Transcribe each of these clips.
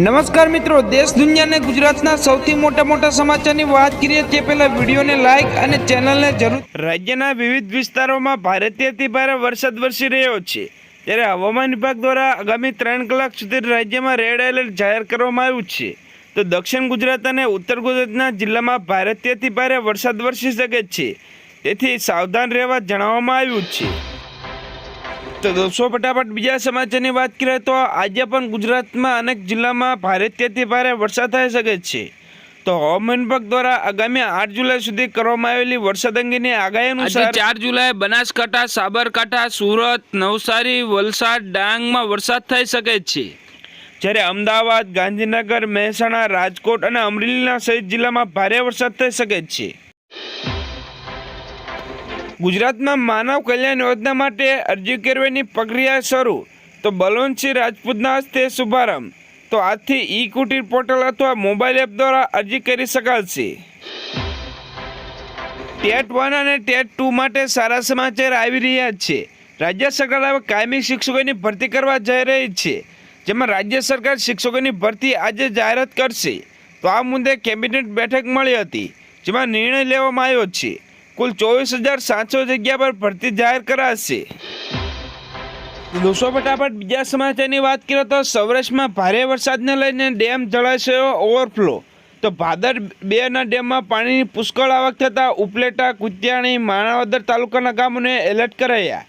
નમસ્કાર મિત્રો, દેશ દુનિયાને ગુજરાતના સૌથી મોટા મોટા સમાચારની વાત કરીએ તે પહેલાં વિડીયોને લાઇક અને ચેનલને જરૂર રાજ્યના વિવિધ વિસ્તારોમાં ભારતીયથી ભારે વરસાદ વરસી રહ્યો છે. ત્યારે હવામાન વિભાગ દ્વારા આગામી ત્રણ કલાક સુધી રાજ્યમાં રેડ એલર્ટ જાહેર કરવામાં આવ્યું છે. તો દક્ષિણ ગુજરાત અને ઉત્તર ગુજરાતના જિલ્લામાં ભારતીયથી ભારે વરસાદ વરસી શકે છે. તેથી સાવધાન રહેવા જણાવવામાં આવ્યું છે. તો દોસ્તો ફટાફટ બીજા સમાચારની વાત કરીએ તો આજે પણ ગુજરાતમાં અનેક જિલ્લામાં ભારેથી ભારે વરસાદ થઈ શકે છે. તો હવામાન વિભાગ દ્વારા આગામી આઠ જુલાઈ સુધી કરવામાં આવેલી વરસાદ અંગેની આગાહી અનુસાર ચાર જુલાઈ બનાસકાંઠા સાબરકાંઠા સુરત નવસારી વલસાડ ડાંગમાં વરસાદ થઈ શકે છે. જ્યારે અમદાવાદ ગાંધીનગર મહેસાણા રાજકોટ અને અમરેલીના સહિત જિલ્લામાં ભારે વરસાદ થઈ શકે છે. ગુજરાતમાં માનવ કલ્યાણ યોજના માટે અરજી કરવાની પ્રક્રિયા શરૂ. તો બલવંતસિંહ રાજપૂતના હસ્તે શુભારંભ. તો આજથી ઈ કુટીર પોર્ટલ અથવા મોબાઈલ એપ દ્વારા અરજી કરી શકાશે ટેટ વન અને ટેટ ટુ માટે સારા સમાચાર આવી રહ્યા છે. રાજ્ય સરકાર હવે કાયમી શિક્ષકોની ભરતી કરવા જઈ રહી છે. જેમાં રાજ્ય સરકાર શિક્ષકોની ભરતી આજે જાહેરાત કરશે. તો આ મુદ્દે કેબિનેટ બેઠક મળી હતી, જેમાં નિર્ણય લેવામાં આવ્યો છે. કુલ ચોવીસ હજાર સાતસો જગ્યા પર ભરતી જાહેર કરાશે. દોસ્તો, ફટાફટ બીજા સમાચારની વાત કરીએ તો સૌરાષ્ટ્રમાં ભારે વરસાદને લઈને ડેમ જળાશયો ઓવરફ્લો. તો ભાદર બેના ડેમમાં પાણીની પુષ્કળ આવક થતાં ઉપલેટા, કુતિયાણી, માણાવદર તાલુકાના ગામોને એલર્ટ કરાયા.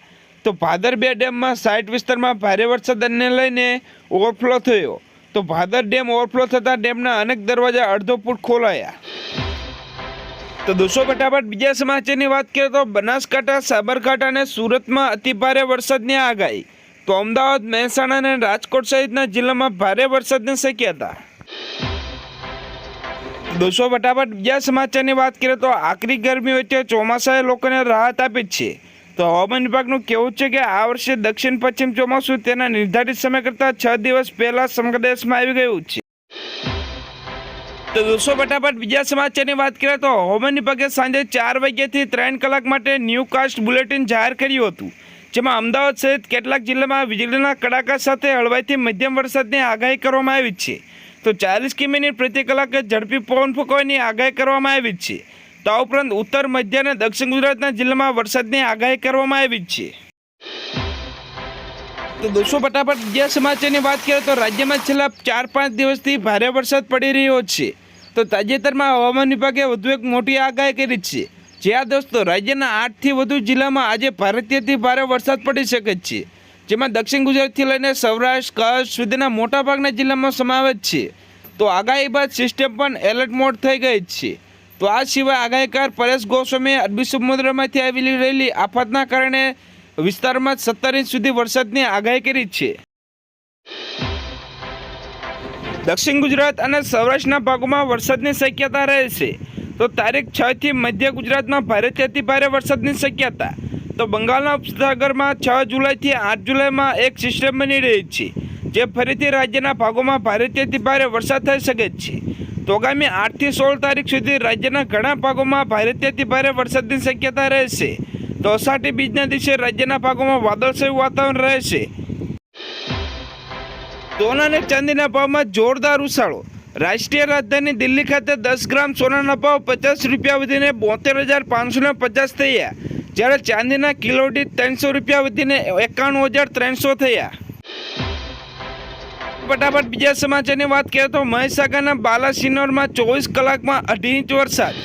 તો ભાદર બે ડેમમાં સાઠ વિસ્તારમાં ભારે વરસાદને લઈને ઓવરફ્લો થયો. તો ભાદર ડેમ ઓવરફ્લો થતાં ડેમના અનેક દરવાજા અડધો ફૂટ ખોલાયા. તો દોસ્તો, ફટાફટ બીજા સમાચારની વાત કરીએ તો બનાસકાંઠા, સાબરકાંઠા અને સુરતમાં અતિભારે વરસાદની આગાહી. તો અમદાવાદ, મહેસાણા અને રાજકોટ સહિતના જિલ્લામાં ભારે વરસાદની શક્યતા. દોસ્તો, ફટાફટ બીજા સમાચારની વાત કરીએ તો આકરી ગરમી વચ્ચે ચોમાસાએ લોકોને રાહત આપી છે. તો હવામાન વિભાગનું કહેવું છે કે આ વર્ષે દક્ષિણ પશ્ચિમ ચોમાસું તેના નિર્ધારિત સમય કરતાં છ દિવસ પહેલાં સમગ્ર દેશમાં આવી ગયું છે. તો દોસ્તો ફટાફટ બીજા સમાચારની વાત કરીએ તો હવામાન વિભાગે સાંજે ચાર વાગ્યાથી ત્રણ કલાક માટે ન્યૂ કાસ્ટ બુલેટિન જાહેર કર્યું હતું, જેમાં અમદાવાદ સહિત કેટલાક જિલ્લામાં વીજળીના કડાકા સાથે હળવાઈથી મધ્યમ વરસાદની આગાહી કરવામાં આવી છે. તો ચાલીસ કિમીની પ્રતિ કલાકે ઝડપી પવન ફૂંકવાની આગાહી કરવામાં આવી છે. તો આ ઉપરાંત ઉત્તર મધ્ય અને દક્ષિણ ગુજરાતના જિલ્લામાં વરસાદની આગાહી કરવામાં આવી છે. તો દોસ્તો ફટાફટ બીજા સમાચારની વાત કરીએ તો રાજ્યમાં છેલ્લા ચાર પાંચ દિવસથી ભારે વરસાદ પડી રહ્યો છે. તો તાજેતરમાં હવામાન વિભાગે વધુ એક મોટી આગાહી કરી છે. જ્યાં દોસ્તો રાજ્યના આઠથી વધુ જિલ્લામાં આજે ભારતીયથી ભારે વરસાદ પડી શકે છે. જેમાં દક્ષિણ ગુજરાતથી લઈને સૌરાષ્ટ્ર, કચ્છ સુધીના મોટાભાગના જિલ્લામાં સમાવેશ છે. તો આગાહી બાદ સિસ્ટમ પણ એલર્ટ મોડ થઈ ગઈ છે. તો આ સિવાય આગાહીકાર પરેશ ગોસ્વામીએ અરબી સમુદ્રમાંથી આવેલી રહેલી આફતના કારણે વિસ્તારમાં સત્તર ઇંચ સુધી વરસાદની આગાહી કરી છે. દક્ષિણ ગુજરાત અને સૌરાષ્ટ્રના ભાગોમાં વરસાદની શક્યતા રહેશે તો તારીખ છ થી મધ્ય ગુજરાતમાં ભારેથી ભારે વરસાદની શક્યતા. તો બંગાળના ઉપસાગરમાં છ જુલાઈથી આઠ જુલાઈમાં એક સિસ્ટમ બની રહી છે, જે ફરીથી રાજ્યના ભાગોમાં ભારેથી ભારે વરસાદ થઈ શકે છે. તો આગામી આઠથી સોળ તારીખ સુધી રાજ્યના ઘણા ભાગોમાં ભારેથી ભારે વરસાદની શક્યતા રહેશે તો બીજના દિવસે રાજ્યના ભાગોમાં વાદળછાયું વાતાવરણ રહેશે. સોના અને ચાંદીના ભાવમાં જોરદાર ઉછાળો. રાષ્ટ્રીય રાજધાની દિલ્હી ખાતે દસ ગ્રામ સોનાના ભાવ પચાસ રૂપિયા વધીને બોતેર હજાર પાંચસો પચાસ થયા. જ્યારે ચાંદીના કિલો દીઠ ત્રણસો રૂપિયા વધીને એકાણું હજાર ત્રણસો થયા. ફટાફટ બીજા સમાચારની વાત કરીએ તો મહીસાગરના બાલાસિનોરમાં ચોવીસ કલાકમાં અઢી ઇંચ વરસાદ.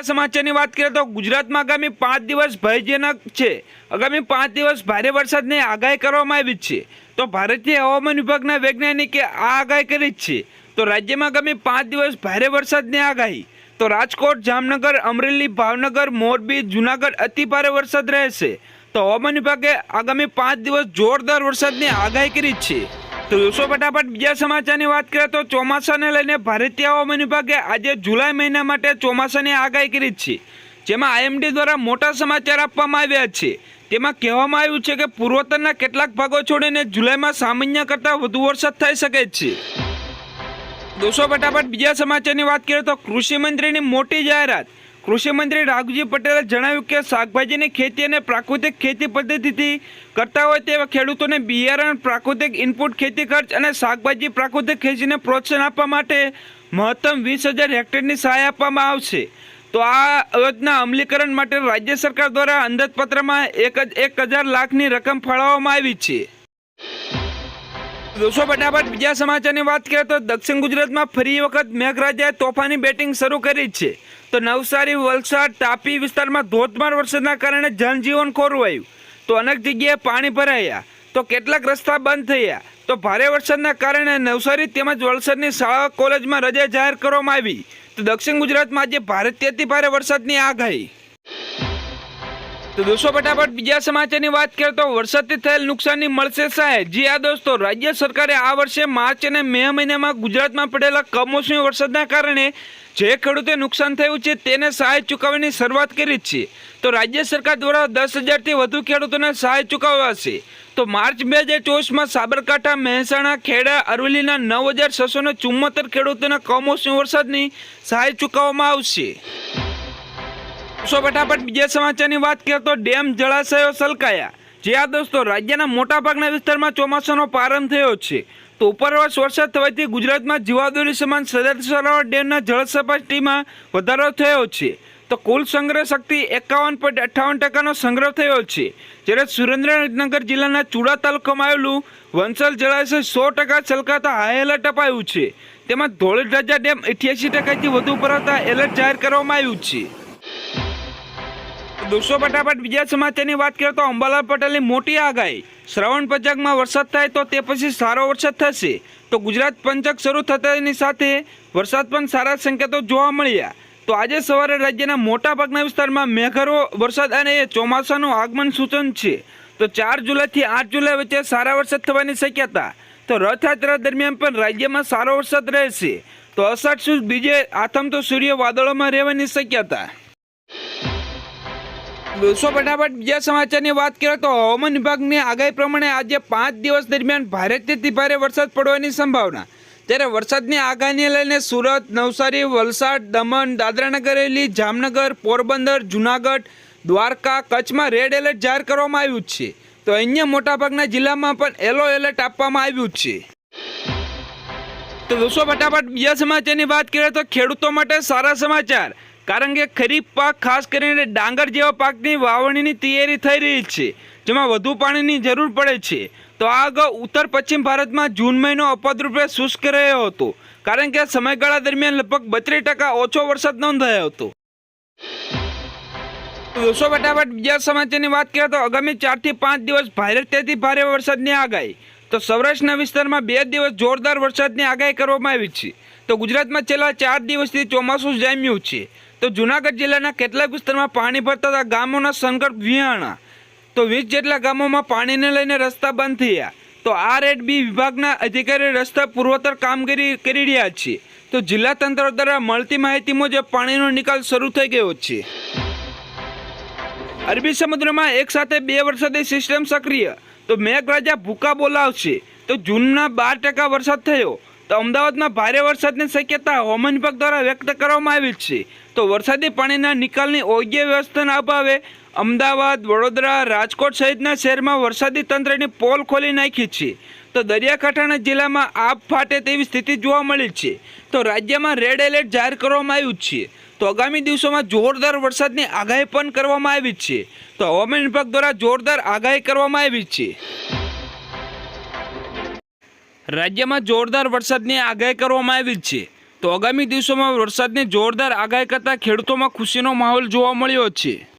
બીજા સમાચારની વાત કરીએ તો ગુજરાતમાં આગામી પાંચ દિવસ ભયજનક છે. આગામી પાંચ દિવસ ભારે વરસાદની આગાહી કરવામાં આવી છે. તો ભારતીય હવામાન વિભાગના વૈજ્ઞાનિકે આ આગાહી કરી છે. તો રાજ્યમાં આગામી પાંચ દિવસ ભારે વરસાદની આગાહી. તો રાજકોટ, જામનગર, અમરેલી, ભાવનગર, મોરબી, જુનાગઢ અતિ ભારે વરસાદ રહેશે. તો હવામાન વિભાગે આગામી પાંચ દિવસ જોરદાર વરસાદની આગાહી કરી છે. તો દોસ્તો ફટાફટ બીજા સમાચારની વાત કરીએ તો ચોમાસાને લઈને ભારતીય હવામાન વિભાગે આજે જુલાઈ મહિના માટે ચોમાસાની આગાહી કરી છે. જેમાં આઈએમડી દ્વારા મોટા સમાચાર આપવામાં આવ્યા છે. તેમાં કહેવામાં આવ્યું છે કે પૂર્વોત્તરના કેટલાક ભાગો છોડીને જુલાઈમાં સામાન્ય કરતાં વધુ વરસાદ થઈ શકે છે. દોસ્તો ફટાફટ બીજા સમાચારની વાત કરીએ તો કૃષિ મંત્રીની મોટી જાહેરાત. કૃષિ મંત્રી રાઘુજી પટેલે જણાવ્યું કે શાકભાજીની ખેતી અને પ્રાકૃતિક ખેતી પદ્ધતિથી કરતા હોય તેવા ખેડૂતોને બિયારણ, પ્રાકૃતિક ઇનપુટ ખેતી ખર્ચ અને શાકભાજી પ્રાકૃતિક ખેતીને પ્રોત્સાહન આપવા માટે મહત્તમ વીસ હજાર હેક્ટરની સહાય આપવામાં આવશે. તો આ યોજના અમલીકરણ માટે રાજ્ય સરકાર દ્વારા અંદાજપત્રમાં એક જ, એક હજાર લાખની રકમ ફાળવવામાં આવી છે. દોસ્તો, ફટાફટ બીજા સમાચારની વાત કરીએ તો દક્ષિણ ગુજરાતમાં ફરી વખત મેઘરાજાએ તોફાની બેટિંગ શરૂ કરી છે. તો નવસારી, વલસાડ, તાપી વિસ્તારમાં ધોધમાર વરસાદના કારણે જનજીવન ખોરવાયું. તો અનેક જગ્યાએ પાણી ભરાયા. તો કેટલાક રસ્તા બંધ થયા. તો ભારે વરસાદના કારણે નવસારી તેમજ વલસાડની શાળા, કોલેજમાં રજા જાહેર કરવામાં આવી. તો દક્ષિણ ગુજરાતમાં આજે અતિ ભારે વરસાદની આગાહી. તો દોસ્તો, ફટાફટ બીજા સમાચારની વાત કરીએ તો વરસાદથી થયેલ નુકસાનની મળશે સહાય જી આ દોસ્તો, રાજ્ય સરકારે આ વર્ષે માર્ચ અને મે મહિનામાં ગુજરાતમાં પડેલા કમોસમી વરસાદના કારણે જે ખેડૂતે નુકસાન થયું છે તેને સહાય ચૂકવવાની શરૂઆત કરી છે. તો રાજ્ય સરકાર દ્વારા દસ હજારથી વધુ ખેડૂતોને સહાય ચૂકવાશે. તો માર્ચ બે હજાર ચોવીસમાં સાબરકાંઠા, મહેસાણા, ખેડા, અરવલ્લીના નવ હજાર છસો ને ચુમ્મોતેર ખેડૂતોને કમોસમી વરસાદની સહાય ચૂકવવામાં આવશે. સો ફટાફટ બીજા સમાચારની વાત કરીએ તો ડેમ જળાશયો સલકાયા. જે આ દોસ્તો રાજ્યના મોટાભાગના વિસ્તારમાં ચોમાસાનો પ્રારંભ થયો છે. તો ઉપરવાસ વરસાદ થવાથી ગુજરાતમાં જીવાદોરી સમાન સરદાર સરોવર ડેમના જળ સપાટીમાં વધારો થયો છે. તો કુલ સંગ્રહ શક્તિ એકાવન પોઈન્ટ અઠ્ઠાવન ટકાનો સંગ્રહ થયો છે. જ્યારે સુરેન્દ્રનગર જિલ્લાના ચુડા તાલુકામાં આવેલું વંસલ જળાશય સો ટકા છલકાતા હાઈ એલર્ટ અપાયું છે. તેમાં ધોળીધજા ડેમ અઠ્યાસી ટકાથી વધુ ભરાતા એલર્ટ જાહેર કરવામાં આવ્યું છે. દોસ્તો, ફટાફટ બીજા સમાચારની વાત કરીએ તો અંબાલાલ પટેલની મોટી આગાહી. શ્રાવણ પંચકમાં વરસાદ થાય તો તે પછી સારો વરસાદ થશે. તો ગુજરાત પંચક શરૂ થતાની સાથે વરસાદ પણ સારા સંકેતો જોવા મળ્યા. તો આજે સવારે રાજ્યના મોટાભાગના વિસ્તારમાં મેઘરો, વરસાદ અને ચોમાસાનું આગમન સૂચન છે. તો ચાર જુલાઈથી આઠ જુલાઈ વચ્ચે સારા વરસાદ થવાની શક્યતા. તો રથયાત્રા દરમિયાન પણ રાજ્યમાં સારો વરસાદ રહેશે. તો અષાઢ સુદ બીજે આથમ તો સૂર્ય વાદળોમાં રહેવાની શક્યતા. દોસ્તો ફટાફટ બીજા સમાચારની વાત કરીએ તો હવામાન વિભાગની આગાહી પ્રમાણે આજે પાંચ દિવસ દરમિયાન ભારેથી ભારે વરસાદ પડવાની સંભાવના. ત્યારે વરસાદની આગાહીને લઈને સુરત, નવસારી, વલસાડ, દમણ, દાદરાનગર હવેલી જામનગર, પોરબંદર, જુનાગઢ, દ્વારકા, કચ્છમાં રેડ એલર્ટ જાહેર કરવામાં આવ્યું છે. તો અન્ય મોટાભાગના જિલ્લામાં પણ યલો એલર્ટ આપવામાં આવ્યું છે. તો દોસ્તો, ફટાફટ બીજા સમાચારની વાત કરીએ તો ખેડૂતો માટે સારા સમાચાર. કારણ કે ખરીફ પાક ખાસ કરીને ડાંગર જેવા પાકની વાવણીની તૈયારી થઈ રહી છે, જેમાં વધુ પાણીની જરૂર પડે છે. તો આ અગાઉ ઉત્તર પશ્ચિમ ભારતમાં જૂન મહિનો અપદરૂપે શુષ્ક રહ્યો હતો, કારણ કે સમયગાળા દરમિયાન લગભગ બત્રીસ ટકા ઓછો વરસાદ નોંધાયો હતો. દોસ્તો ફટાફટ બીજા સમાચારની વાત કરીએ તો આગામી ચારથી પાંચ દિવસ ભારતથી ભારે વરસાદની આગાહી. તો સૌરાષ્ટ્રના વિસ્તારમાં બે દિવસ જોરદાર વરસાદની આગાહી કરવામાં આવી છે. તો ગુજરાતમાં છેલ્લા ચાર દિવસથી ચોમાસું જામ્યું છે. તો જુનાગઢ જિલ્લાના કેટલાક વિસ્તારમાં પાણી ભરતા ગામોના સંકટ વિહાણા તો વીસ જેટલા ગામોમાં પાણીને લઈને રસ્તા બંધ થયા. તો આર એડ બી વિભાગના અધિકારી રસ્તા પૂર્વોત્તર કામગીરી કરી રહ્યા છે. તો જિલ્લા તંત્ર દ્વારા મળતી માહિતી મુજબ પાણીનો નિકાલ શરૂ થઈ ગયો છે. અરબી સમુદ્રમાં એક સાથે બે વરસાદી સિસ્ટમ સક્રિય. તો મેઘરાજા ભૂકા બોલાવશે. તો જૂનના બાર ટકા વરસાદ થયો. તો અમદાવાદમાં ભારે વરસાદની શક્યતા હવામાન વિભાગ દ્વારા વ્યક્ત કરવામાં આવી છે. તો વરસાદી પાણીના નિકાલની યોગ્ય વ્યવસ્થાના અભાવે અમદાવાદ, વડોદરા, રાજકોટ સહિતના શહેરમાં વરસાદી તંત્રની પોલ ખોલી નાખી છે. તો દરિયાકાંઠાના જિલ્લામાં આપ ફાટે તેવી સ્થિતિ જોવા મળી છે. તો રાજ્યમાં રેડ એલર્ટ જાહેર કરવામાં આવ્યું છે. તો આગામી દિવસોમાં જોરદાર વરસાદની આગાહી પણ કરવામાં આવી છે. તો હવામાન વિભાગ દ્વારા જોરદાર આગાહી કરવામાં આવી છે. રાજ્યમાં જોરદાર વરસાદની આગાહી કરવામાં આવી છે. તો આગામી દિવસોમાં વરસાદની જોરદાર આગાહી કરતા ખેડૂતોમાં ખુશીનો માહોલ જોવા મળ્યો છે.